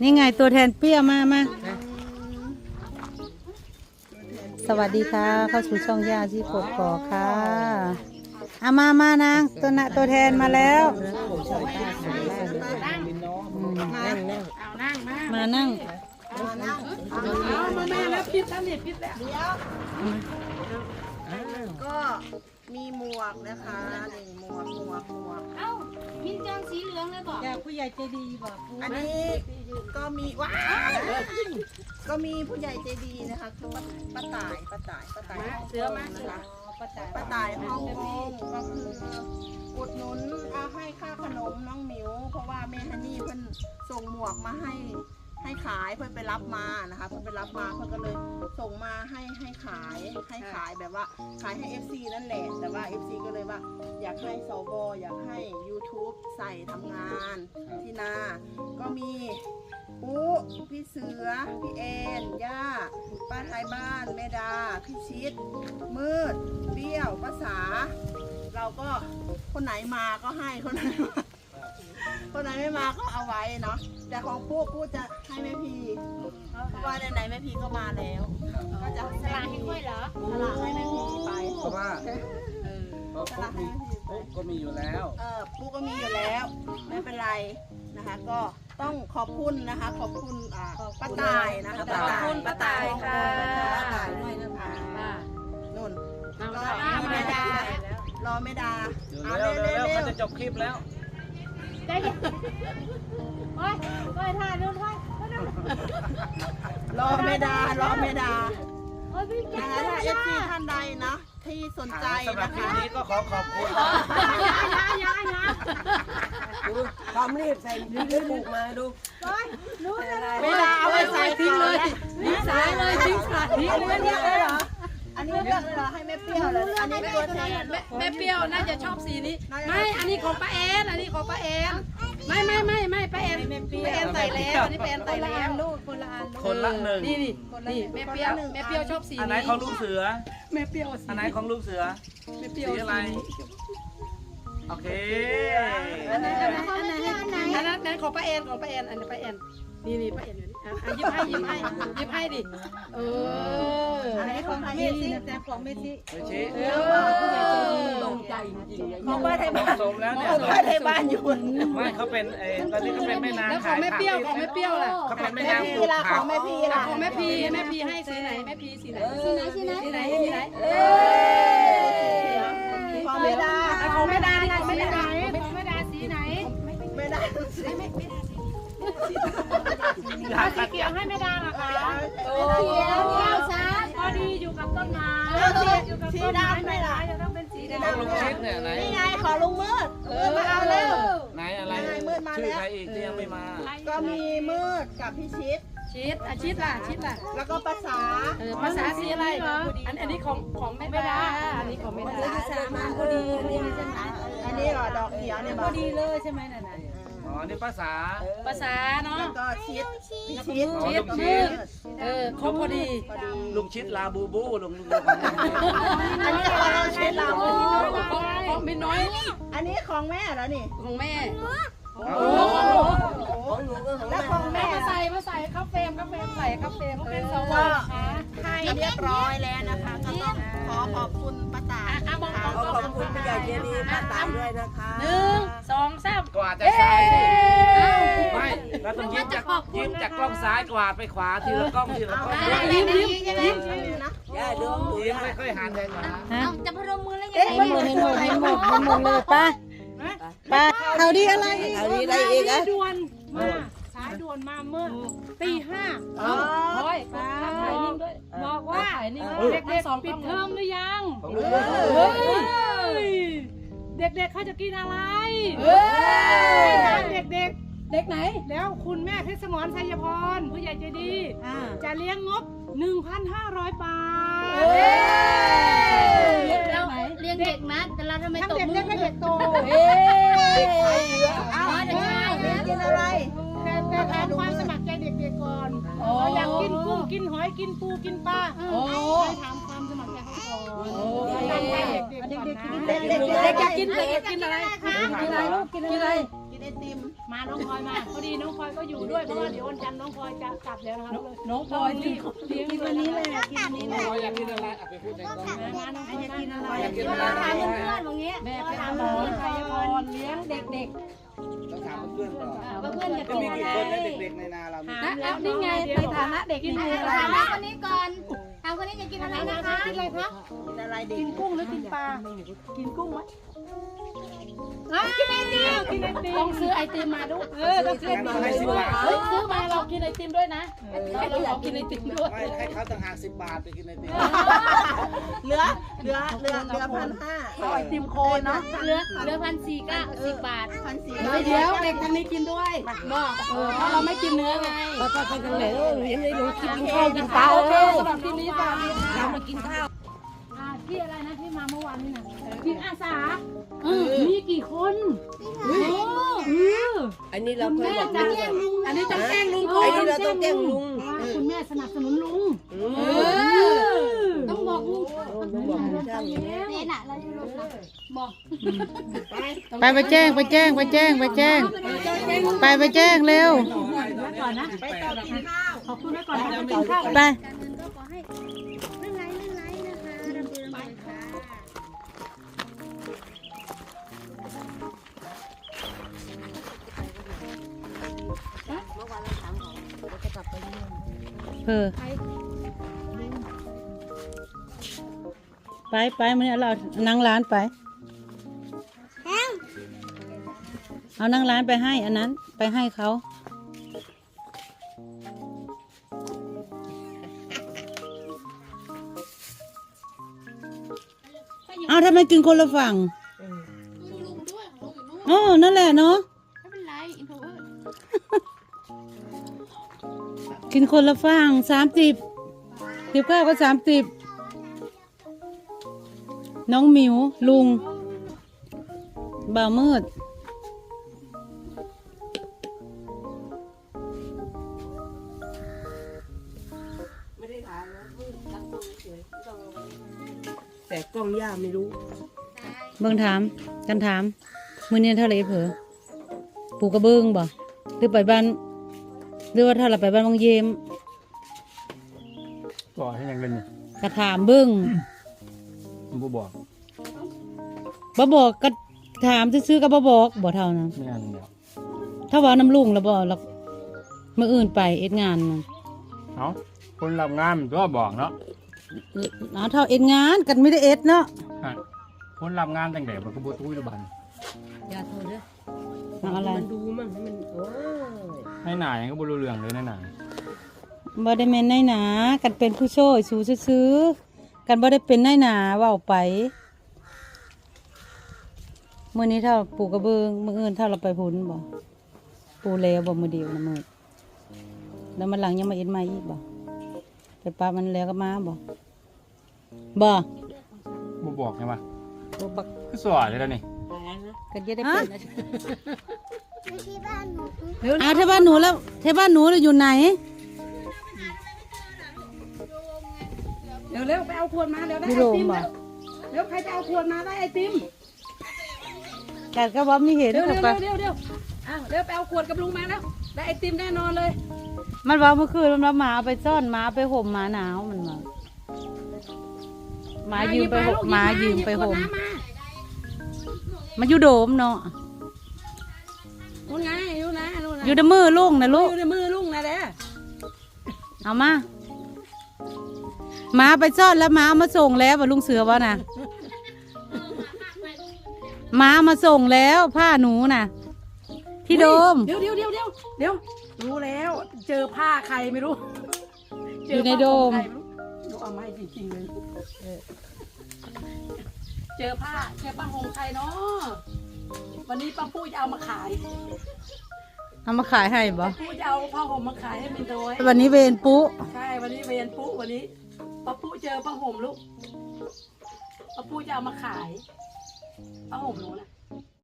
นี่ไงตัวแทนเปรี้ยวมามาสวัสดีค่ะ เข้าสู่ช่องย่าที่กกอกค่ะเอามามานางตัวนะตัวแทนมาแล้วอืมมานั่งก็มีหมวกนะคะนี่หมวกหมวกหมวกเอ้ามินจังสีเหลืองเลยบอกอยากผู้ใหญ่ใจดีบอกอันนี้ ก็มีว้าวก็มีผู้ใหญ่ใจดีนะคะคือป้าป้าต่ายป้าต่ายป้าต่ายเสือมานะคะป้าต่ายฮ่องกงก็คืออุดหนุนเอาให้ค่าขนมน้องหมิว เพราะว่าแม่ฮันนี่เพิ่นส่งหมวกมาให้ ให้ขายเพิ่นไปรับมานะคะเพิ่นไปรับมาเพิ่นก็เลยส่งมาให้ให้ขายให้ขายแบบว่าขายให้ FC นั่นแหละแต่ว่า FC ก็เลยว่า อยากให้สวอยากให้ YouTube ใส่ทำงานที่นา ก็มีปุ๊พี่เสือ พี่เอ็นย่า ป้าไทยบ้านแม่ดา พี่ชิด มืดเบี้ยวภาษา เราก็คนไหนมาก็ให้คนไหนมาคน ไหนไม่มาก็เอาไว้เนาะแต่ของปุ๊ปุ๊จะให้แม่พีเพราะว่าไหนๆแม่พีก็มาแล้ว ก็จะสลากให้ค่อยเหรอ สลากให้แม่พีไปเพราะว่าเพราะสปุ๊ลากกให้มีแม่พีไป ปุ๊กก็มีอยู่แล้ว เออปูก็มีอยู่แล้ว ไม่เป็นไรนะคะ ก็ต้องขอบคุณนะคะ ขอบคุณอ่าป้าตายนะคะขอบคุณป้าตายค่ะ ป้าตายด้วยนะคะนุ่นรอไม่ดารอไม่ดาเดี๋ยวเอาเร็เร็ววเร็เร็ววเร็วเร็วเขาจะจบคลิปแล้ว ได้ยังโอ้ยโอ้ยถ่ายนู่นถ่ายรอไม่ดารอไม่ดาโอ้ยพี่จันะงคะถ้าเอฟซีท่านใดนะ ที่สนใจสำหรับนะคลิปคะ นี้ก็ขอขอบคุณยายายาความรีบใส่ดื้อบุกมาดูไม่ดาเอาไว้ใส่ทิ้งเลยทิ้งสายเลยทิ้งสายทิ้งอันเลนี้ยเลือกเลยเหรอ อันนี้เลือกเลยเหรอให้แม่เปรี้ยวเลยอันนี้ตัวแทนแม่เปรี้ยวน่าจะชอบสีนี้ ไม่ อันนี้ของป้าแอนอันนี้ของป้าแอนไม่ไม่ไม่ไม่ป้าแอนป้าแอนใส่แล้วอันนี้ป้าแอนใส่แล้วลูกคนละอันคนละหนึ่งนี่นี่นี่แม่เปรี้ยวแม่เปรี้ยวชอบสีอันไหนนี้ของลูกเสือ แม่เปรี้ยวสีอันไหนของลูกเสือ แม่เปรี้ยวสีอะไร โอเค อันไหนอันไหนอันไหนอันไหนอันนั้นอันนั้นของป้าแอนของป้าแอนอันนี้ป้าแอน นี่นี่ป้าแอนอยู่นี่อะอะหยิบให้หยิบให้หยิบให้ดิ เอออันนี้ของเมซี่แต่ของเมจิไปชี้เออตรงใจจริงๆของป้าไทยเหบ้ามาะนสมแล้วเนี่ยของป้าไทยบ้านอยู่ไม่เขาเป็นเออตอนนี้เขาเป็นแม่นางแล้วขอขางยแม่ผักเปรี้ยวของแม่เปรี้ยวล่ะเขาเป็นแม่แม่นางพีปลูกล่ะขผัอกงแม่พีล่ะของแม่พีแม่พีให้สีไหนแม่พีสีไหนสีไหนสีไหนสีไหนสีไหนของแม่ดาอะของแม่ดานี่ของสีแม่ไหนดาของแม่ดาสีไหนแม่ดา เอาสีเขียวให้แม่ดาเหรอคะเขียวเขียวซะพอดีอยู่กับต้นไม้อยู่กับต้นไม้ไม่ได้ล่ะจะต้องเป็นสีขดงลุงชิดเนี่ยไหนนี่ไงขอลุงมืดมืดมาเอาเร็วไหนอะไรมืดมาชื่อแล้วใครอีกที่ยังไม่มา ก็มีมืดกับพี่ชิดชิดอาชิดล่ะชิดล่ะ แล้วก็ภาษาเออภาษาสีอะไรอันอันนี้ของของแม่ดาอันนี้ของแม่ดามาพอดีพอดีอันนี้หรอดอกเขียวเนี่ยพออดีเลยใช่ไหมนั่นน่ะ อ๋อ นี่ภาษา ภาษาเนาะ แล้วก็ชิดพี่ชิดอ๋อชิดลุงชิมืดดเออครบพอดีพอดีลุงชิดลาบูบูลุงลุงอันนี้ของเราชิดเราของของมินน้อยอันนี้ของแม่แล้วนี่ของแม่โอ้โอ้โหของหนูก็ของแล้วแม่ของแม่มาใส่มาใส่ข้าวเฟรมข้าวเฟรมใส่ข้าวเฟรมเป็นสวก็ให้เรียบร้อยแล้วนะคะ ก็ต้องขอขอบคุณป้าตายค่ะขอขอบคุณผู้ใหญ่ใจดีป้าตายด้วยนะคะหนึ่งสองสาม กว่าจะใส่ไม่เราต้องยิ้มจากยิ้มจากกล้องซ้ายกวาดไปขวาทีละกล้องทีละกล้องยิ้มยิ้มยิ้มยิ้มย่าดูหนูยิ้มไม่ค่อยหันเลยนะฮะจะพนมมือแล้วยังเห็นหมดเห็นหมดเห็นหมดเห็นหมดเลยป้าป้าเอาดีอะไรเอาดีได้อีกอะด่วนมาสายด่วนมาเมื่อตีห้าอ๋อโอ้ยถ่ายนิ่งด้วยบอกว่าถ่ายนิ่งเด็กๆปิดเทอมหรือยังของลุงเฮ้ย เด็กๆเขาจะกินอะไรเฮ้ย ให้ถามเด็กเด็กไหน ๆ แล้วคุณแม่เพชรสมรชัยพรผู้ใหญ่ใจดี อ่า จะเลี้ยงงบ 1,500 บาทเด็กแล้วไหนเลี้ยงเด็กนะแต่เราทำไมทั้งตกเด็กมืเล็อกและเด็กโตเฮ้ยเอ้าเด็กกินอะไร แต่แต่ถามความสมัครใจเด็กๆก่อนเราอยากกินกุ้งกินหอยกินปูกินปลาโอ้ ให้ถามความสมัครใจเขาก่อนตามใจ เด็กๆก่อนนะเด็กเด็กเด็กจะกินเด็กกินอะไรกินอะไรกินอะไรกินไอติมมาน้องพลอยมาพอดีน้องพลอยก็อยู่ด้วยเพราะว่าเดี๋ยววันจันทร์น้องพลอยจะกลับแล้วนะคะเลยน้องพลอยที่เลี้ยงกินด้ววัยนนี้เลยกินวันนี้เลยอยากกินอะไรอะไปพูดในกล้องมาน้องพลอยอยากกินอะไรอยากกินอะไรถามเพื่อนๆอย่างเงี้ยแม่แม่ไปถามหาหมเพื่ออนๆชัยพรเลี้ยงเด็ก ต้องถามเพื่อนๆก่อนว่าเพื่อนอยากก็กินมีอะไรกี่คนนะเด็กๆในนาเรามีๆนะแล้วนี่ไงในฐานะเด็กนี่คืออะไรถามคนนี้ก่อนถามคนนี้จะกินอะไรนะคะกินอะไรคะกินอะไรเด็กกินกุ้งหรือกินปลา กินกุ้งไหมกินไอติม กินไอติมต้องซื้อไอติมมาด้วยเออต้องซื้อไอติมให้สิบบาทเฮ้ยซื้อมาเรากินไอติมด้วยนะเราขอกินไอติมด้วยไม่ให้เขาต่างหากสิบบาทไปกินไอติมเหลือเหลือเหลือเหลือพันห้าเอาไอติมโคนเนาะเหลือเหลือพันสี่ก็สิบบาทพันสี่เฮ้ยเดี๋ยวเด็กทางนี้กินด้วยบอกเออเพราะเราไม่กินเนื้อไงป้าป้าไปกันเลยยังไม่รู้คิดโอกินเคข้าวกินปลาโอเคเออสำหรับที่นี้สวัสดีค่ะเรามากินข้าวอ่า พี่อะไรนะที่มาเมื่อวานนี่นะจิตอาสาเออมีกี่คนโอ้เออ อันนี้เราเคยบอกลุงก่อนอันนี้ต้องแกล้งลุงก่อไอ้นนี่เราต้องแจ้งลุงว่าคุณแม่สนับสนุนลุงเออต้องบอกลุงต้องบอกลุงช่างเนี่ยน่ะเราจะรู้บอกไปไปแจ้งไปแจ้งไปแจ้งไปแจ้ง ไปไปแจ้งเร็วก่อนนะไปต่อกินข้าวขอบคุณไว้ก่อนนะไปกินข้าวไป เออไปไปมันเอาเรานั่งร้านไป เอานั่งร้านไปให้อันนั้นไปให้เขาเอาทำไมกินคนละฝั่งอ๋อนั่นแหละเนาะไม่เป็นไรอินโทรเวิร์ กินคนละฝั่งสามสิบสิบเก้าก็สามสิบน้องหมิว ลุงบ่าวมืด ไม่ได้ถามนะเพิ่งตั้งตัวเฉยๆต้องเอาไว้แต่กล้องย่าไม่รู้เบิ่งถาม กันถาม มื้อนี้เท่าไหรเผลอปลูกกระเบื้องบ่หรือไปบ้าน หรือว่าถ้าเราไปบ้านบางเยมก่อให้ยังเล่นนี่กระถามเบิ้งผมบ่บอกบ่บอกก็ถามซื้อๆก็บ่บอกบ่เท่านั้นไม่อันเดียวถ้าว่าน้ำลุงแล้วบ่แล้วมื้ออื่นไปเอ็ดงานนั่นเอาคนรับงานมันตัวบอกเนาะเอาเท่าเอ็ดงานกันไม่ได้เอ็ดเนาะฮะคนรับงานตั้งแต่มันก็บ่ตุ้ยระบันอย่าโทษเด้อเอาอะไร มันดูมั่งให้มันโอ้ย ให้หน่ายยังก็บ่รู้เรื่องเลยในหน่ายบ่ได้แม่นนายหนากันเป็นผู้ช่วยสู้ซื้อๆกันบ่ได้เป็นนายหนาเว้าไปมื้อนี้ถ้าปลูกกระเบื้องมื้ออื่นถ้าเราไปพุ่นบ่ปลูกแล้วบ่มื้อเดียวนะมื้อแล้วมันหลังยังมาเอ็ดใหม่อีกบ่ไปปามันแล้วก็มาบ่บ่บ่บอกใช่ปะบ่บักคือสวยเลยแล้วนี่กันจะได้เป็น นะอ้าวที่บ้านหนูแล้วที่บ้านหนูเราอยู่ไหนเดี๋ยวเร็วไปเอาขวดมาเดี๋ยวได้พี่ไอโรมติมบ่แล้วเดี๋ยวใครจะเอาขวดมาได้ไอติมแต่ก็ว่าไม่เห็นเดี๋ยวหรเดี๋อยวกปะเดี๋ยวเดี๋ยวอ้าวเดี๋ยวไปเอาขวดกับลุงมาแล้วได้ไอติมแน่นอนเลยมันว่าเมื่อคืนมันว่าหมาเอาไปซ่อนหมาเอาไปห่มหมาหนาวมันมาหมายืมไปห่มหมายืมไปห่มหยิบน้ำมามันอยู่โดมเนาะ นู่นไงนู่นนะนู่นนะอยู่ในมือลุงนะลูกอยู่ในมือลุงนะเด้อเอามาหมาไปซ่อนแล้วหมาเอามาส่งแล้วว่าลุงเสือว่านะหมาเอามาส่งแล้วผ้าหนูน่ะที่โดมเดี๋ยวเดี๋ยวเดี๋ยวเดี๋ยวเดี๋ยวรู้แล้ว เจอผ้าใครไม่รู้อยู่ในโดมเจอผ้าของใครไรู้ดูเอาไม้จริงๆเลยเออเจอผ้าเจอผ้าหงใครเนาะ วันนี้ป้าปุ้ยจะเอามาขายเอามาขายให้บ่ปุ้ยจะเอาผ้าห่มมาขายให้มินโดยวันนี้เวรปุ๊ใช่วันนี้เวียนปุ๊วันนี้ป้าปุ้ยเจอผ้าห่มลูกป้าปุ้ยจะเอามาขายผ้าห่มหนูนะ